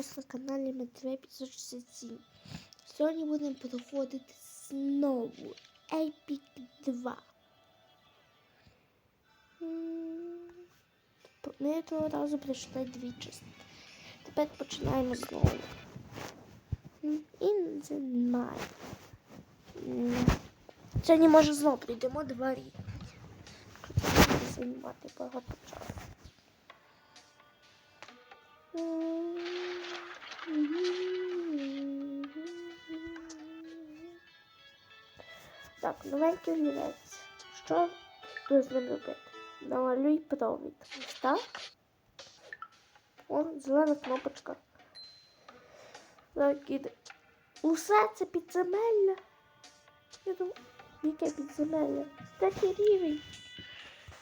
вас на каналі Метро 567. Сьогодні будемо проходити знову Epic 2. Ми того разу пройшли дві частини. Тепер починаємо знову. І знімаємо. Сьогодні може знову прийдемо два. Буде займати багато часу. Так, новенький олівець. Що тут з ним робити? Намалюй провід. Ось так. О, зелена кнопочка. Так, іде. Усе це підземелля. Я думаю, яке підземелля? Третій рівень.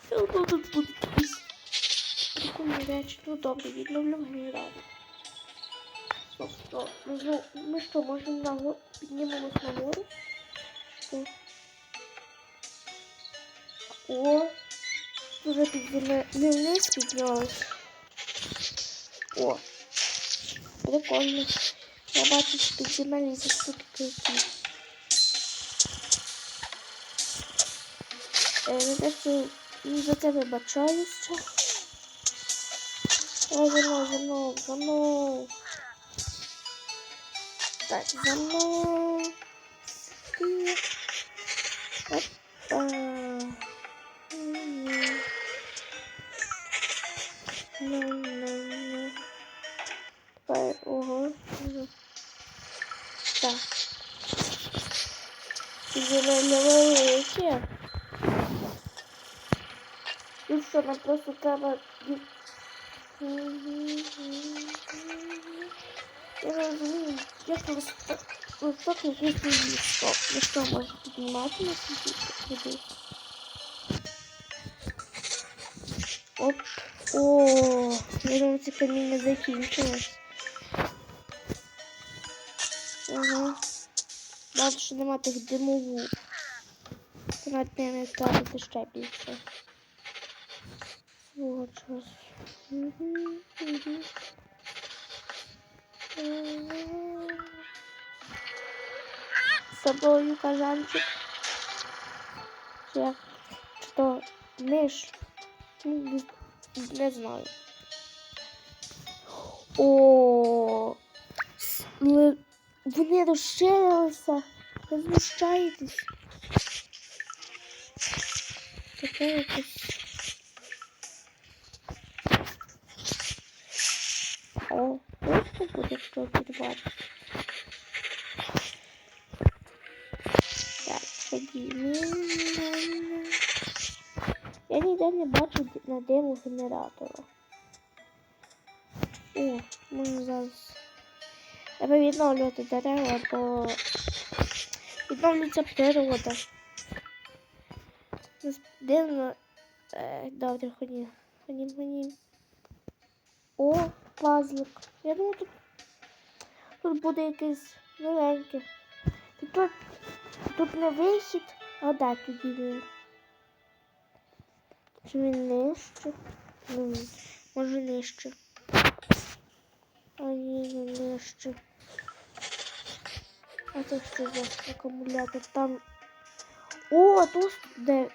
Що тут буде якісь прикольні речі? Ну добре, відновлю генератор. Стоп, стоп. Знову- ми що, можемо нагору, піднімемось нагору? Що? О, вже підземелля. Не вниз піднялись. О, прикольно. Я бачу, що підземелі за. Е, за те, що ну, за це вибачаюся. О, за мною, за мною, за мною. Так, за мною. Спи. Опа. М. Ну-ну-ну. Давай, ого. Мгм. Так. Зелене велике. Ну що, нам просто треба... листок якийсь не листок. Ну що, може піднімати на сюди? Оп. О, я думаю, це каміння закінчилось. Ага. Бачу, що нема тих димову. Навіть не ставити ще. Свого часу. Мгм, мгм. З собою кажанчик. Чи як? Чи то миш? Ну, не, знаю. О, с- вони розширилися. Ви знущаєтесь. Таке якось. О, просто буде що підбати. Так, ходімо. Я ніде не бачу на диму генератора. О, можна зараз. Треба відновлювати дерева, бо відновлюється природа. Дивно. Е, добре, ходім. Ходім, ходім. О, пазлик. Я думаю, тут, тут буде якийсь новенький. І Тут, тут не вихід, а де тоді? Чи він нижче? Ну, може нижче. А ні, не нижче. А це що за акумулятор? Там. О, тут де.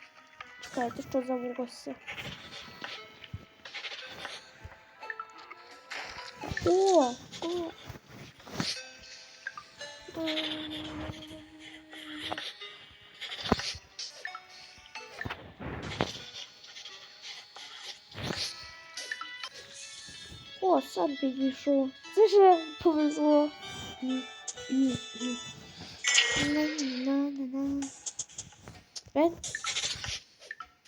Чекайте, що за волосся? О! О! О, сам підійшов. Це ж повезло.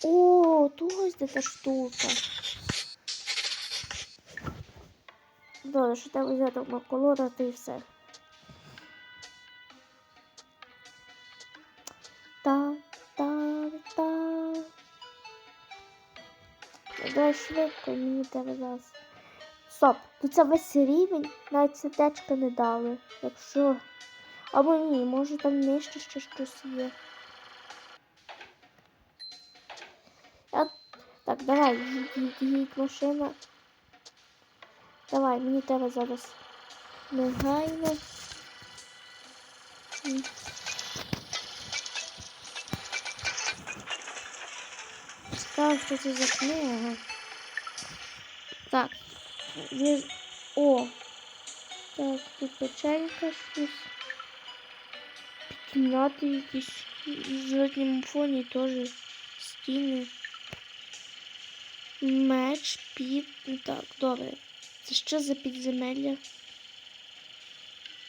О, тут ось де та штука. Добре, що треба взяти маколода і все. Швидко, мені зараз. Стоп, тут це весь рівень, навіть сердечка не дали. Якщо. Або ні, може там нижче ще щось є. Я... Так, давай, їдь, машина. Давай, мені треба зараз Негайно. Цікаво, що це за книга. Віз... О! Так, тут печенька щось. Кімнати якісь. В задньому фоні теж стіни. Меч. Ну Так, добре. Це що за підземелля?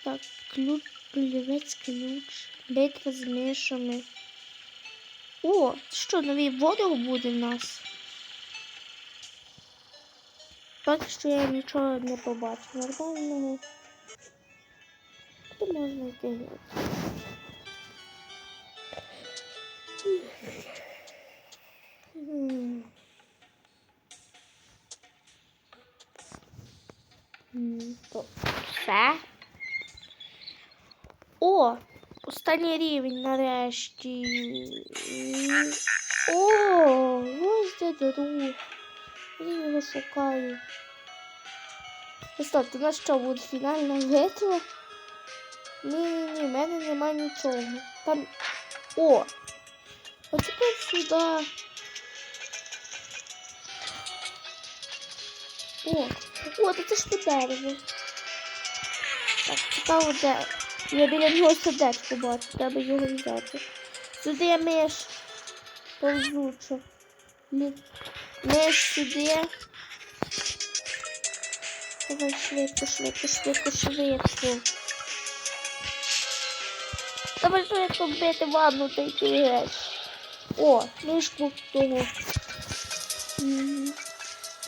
Так, ключ, олівець, ключ, битва з мишами. О, що, новий ворог буде в нас? Так що я нічого не побачу. Нормального. То можна йти геть. Все. О! Останній рівень нарешті. О, ось де друг. Я його шукаю. Стоп, у нас що буде фінальна битва? Ні-ні-ні, в мене нема нічого. Там. О! А тепер сюди. О, о, та це ж по дереву. Так, цікаво, де. Я біля нього сердечко бачу, треба його взяти. Сюди я миш. Повзуча. Мі- Миш сюди. Давай швидко, швидко, швидко, швидко. Давай швидко бити ванну та йти геть. О, мишку того.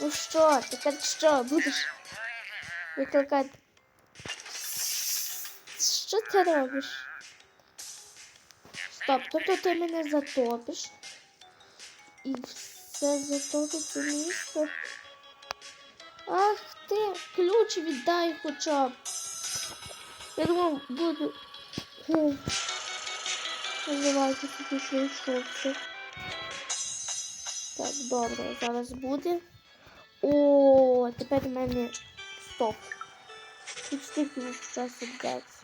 Ну що, тепер що, будеш викликати? Що ти робиш? Стоп, тобто ти мене затопиш. І все затопиться місто. Ах ти, ключ віддай хоча б. Я думав, буду. Хм. Називайте собі прийшовся. Так, добре, зараз буде. О, тепер в мене стоп. Тут стільки часу йдеться.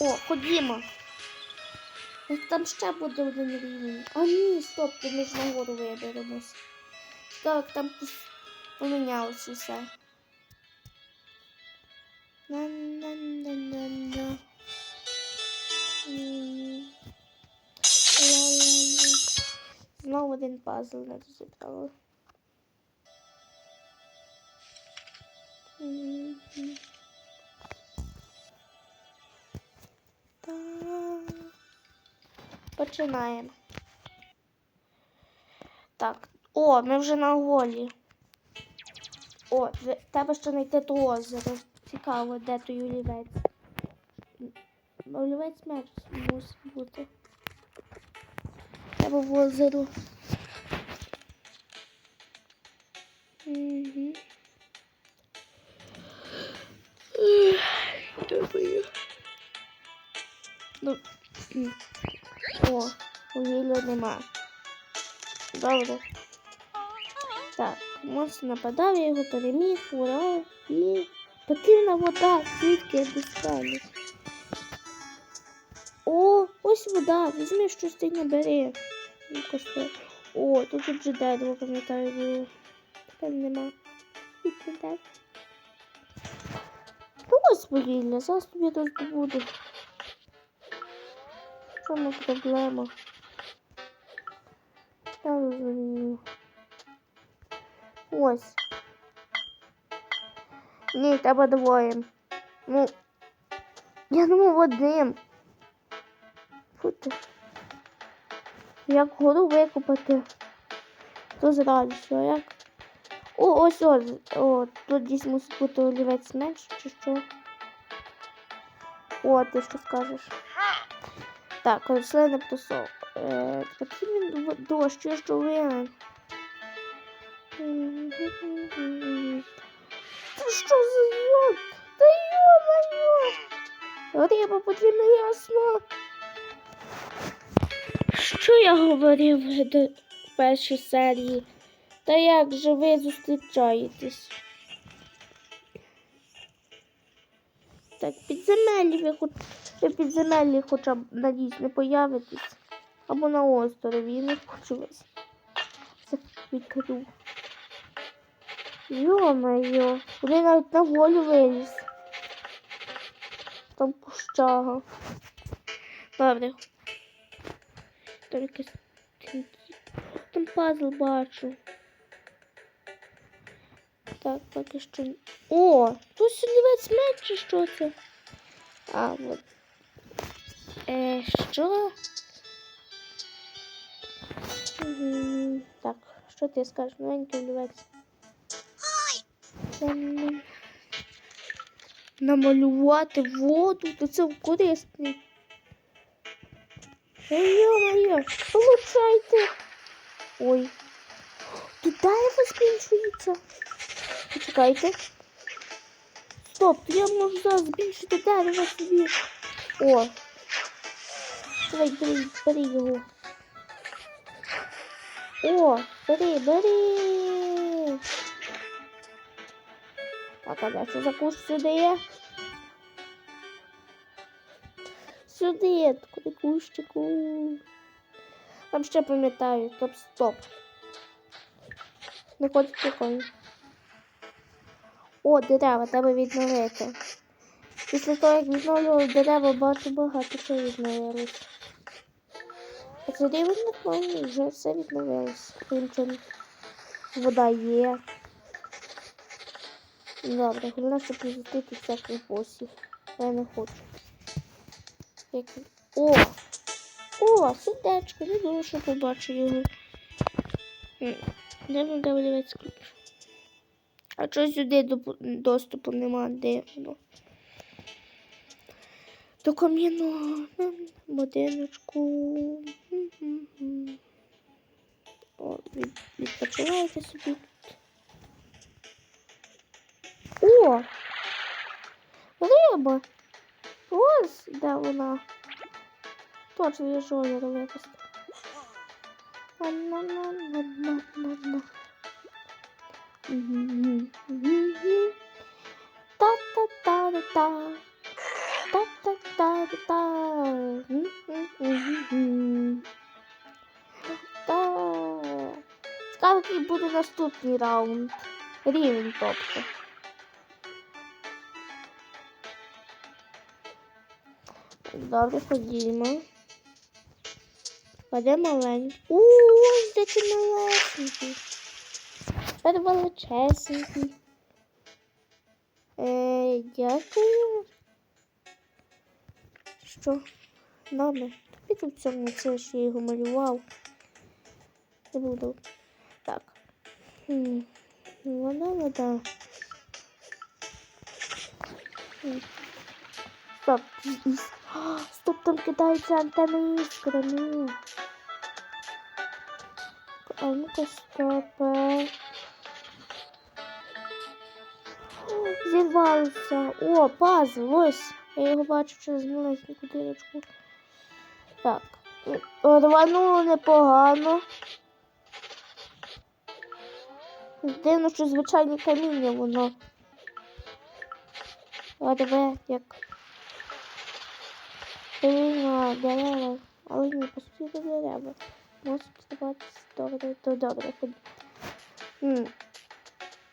О, ходімо. Там ще буде один рівень. А ні, стоп, то ми ж нагору виберемось. Так, там помінялося все. На-на-на-на-на. Ла-ла-ла. Знову один пазл не розібрала. Мгм. Починаємо. Так. О, ми вже на голі. О, треба ще знайти то озеро. Цікаво, де той олівець. Олівець меч мусить бути. Треба в озеро. Угу. Ну, вугілля нема. Добре. Так, монстр нападав, я його переміг, ура, і потрібна вода, звідки я достану. О, ось вода, візьми щось ти набери. Ну-ка, що? О, тут вже дерево, пам'ятаю, було. Тепер нема. Ну, ось вугілля, зараз тобі роздобуду. В чому проблема? Розумію. Ось. Ні, треба двоє. Ну, я думав одним. Фу ти. Як гору викопати, то зразу, що як. О, ось ось. О, тут десь мусить бути олівець менш, чи що. О, ти що скажеш? Так, рослина птасок. Е, потрібен в- дощ, я що винен. Та що за йод? Та йо-моє! Риба потрібна ясно. Що я говорив до першій серії? Та як же ви зустрічаєтесь? Так, підземелі ви хоч ви в підземеллі хоча б надіюсь не появитесь. Або на острові, я не хочу вас. Відкрив. Йо-моє, вони навіть на волю виліз. Там пущага. Добре. Там там пазл бачу. Так, поки що. О! Тут сюди меч чи що це? А, от. Е, що? Так, що ти скажеш? Новенький олівець. Намалювати воду, то це корисний. Ой-мо-моє, получайте. Ой. Тут дерево збільшується. Почекайте. Стоп, то я можу зараз збільшити дерево собі. О. Давай, бери, бери його. О, бери, бери. Так, а де що за куш сюди? Сюди, куди кущику. Там ще пам'ятаю, стоп, стоп. Не ходить прикольно. О, дерева, треба відновити. Після того, як відновлював дерева, бачу багато що відновилось. А це рівень вже все відновилось. Вода є. Добре, головне, щоб не зустріти всяких босів. Я не хочу. Як... О! О, сердечко, не думаю, що побачу його. Де воно де олівець ключ? А чого сюди доступу нема, де воно? До кам'яного м, будиночку. О, від, відпочивайте собі. О! Риба! Ось де вона. Точно я ж озеро випустив. На-на-на-на-на-на-на. Мгм. Мгм. Та-та-та-та-та. Цікаво, який буде наступний раунд. Рівень, тобто. Добре, ходімо. Кладе маленький. У, ось де ти малесенький. Тепер величесенький. Е, дякую. Що? Добре. Піду в цьому це що я його малював. Не буду. Так. Вода, вода. Стоп. Із- Стоп, там кидаються антени іскрами. А ну-ка, стопе. О, Зірвався. О, пазл, ось. Я його бачу через маленьку дирочку. Так. Рвануло непогано. Дивно, що звичайне каміння воно. Тебе як Рівно дерева, але не по суті до дерева. Може сподіватися добре, то добре.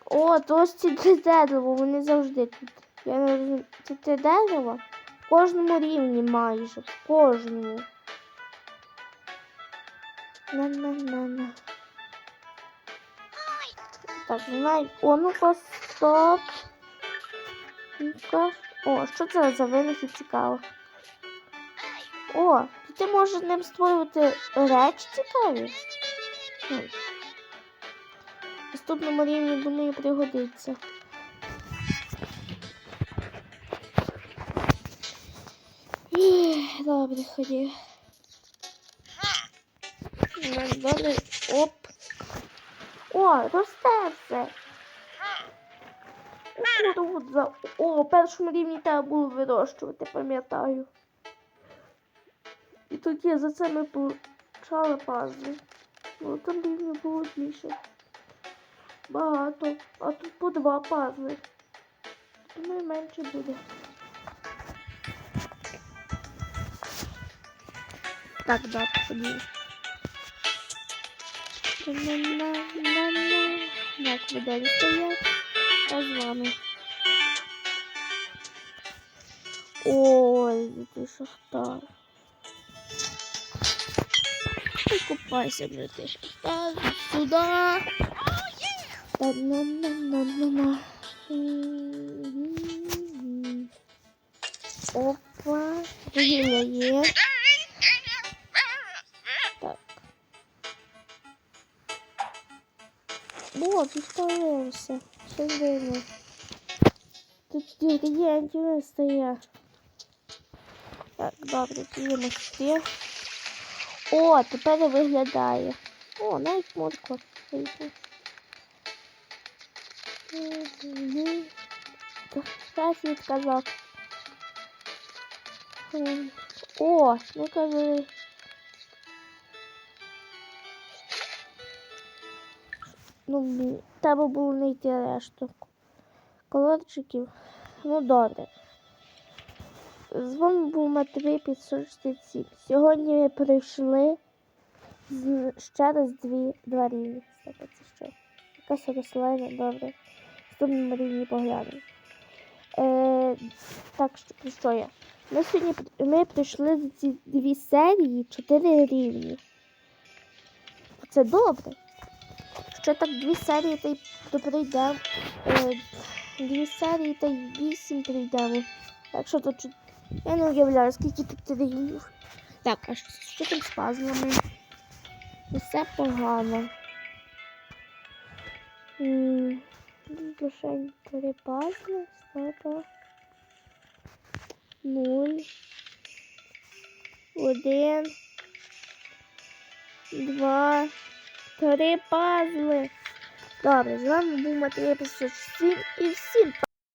О, то ось ці дерева, вони завжди тут. Я не розумію. Ці три дерева в кожному рівні майже. В кожному. На-на-на-на. Так, знай. О, ну-ка, стоп. Ну-ка. О, що це за винахід цікаво? О, ти можеш ним створювати речі цікаві. В наступному рівні, думаю, пригодиться. Добре, ході. Добре, оп. О, росте все. О, тут за... О, першому рівні треба було вирощувати, пам'ятаю. І тоді за це ми почали пазли. Ну там рівня було більше. Багато. А тут по два пазли. Думаю, менше буде. Так, да, ходімо. На-на-на-на-на. Так, виделі стоять. Я з вами. Ой, ти шахтар. Ти купайся вже ти шахтар. Сюди. Та-на-на-на-на-на. М-м-м. Опа, вугілля є. О, тут появився. Що дивно. Тут інгредієнтів не стає. Так, добре, підемо сюди. О, тепер і виглядає. О, навіть морква вийшла. Мгм. Так, Зараз відказав. Хм. О, ну кажи. Ну, треба було знайти решту. Колорчиків. Ну, добре. З вами був Матвій 567. Сьогодні ми пройшли з, ще раз дві, два рівні. Що? Якась рослина, добре. Наступному рівні поглянемо. Е, так, що, про що я? Ми сьогодні ми пройшли за ці дві серії чотири рівні. Це добре. Ще так дві серії та й то прийдемо. Е, дві серії та й вісім прийдемо. Так що тут я не уявляю, скільки тут рівнів. Так, а що, там з пазлами? Усе погано. Лише три пазли, стопа. Нуль. Один. Два. Три пазли. Добре, з вами був Матвій 57 і всім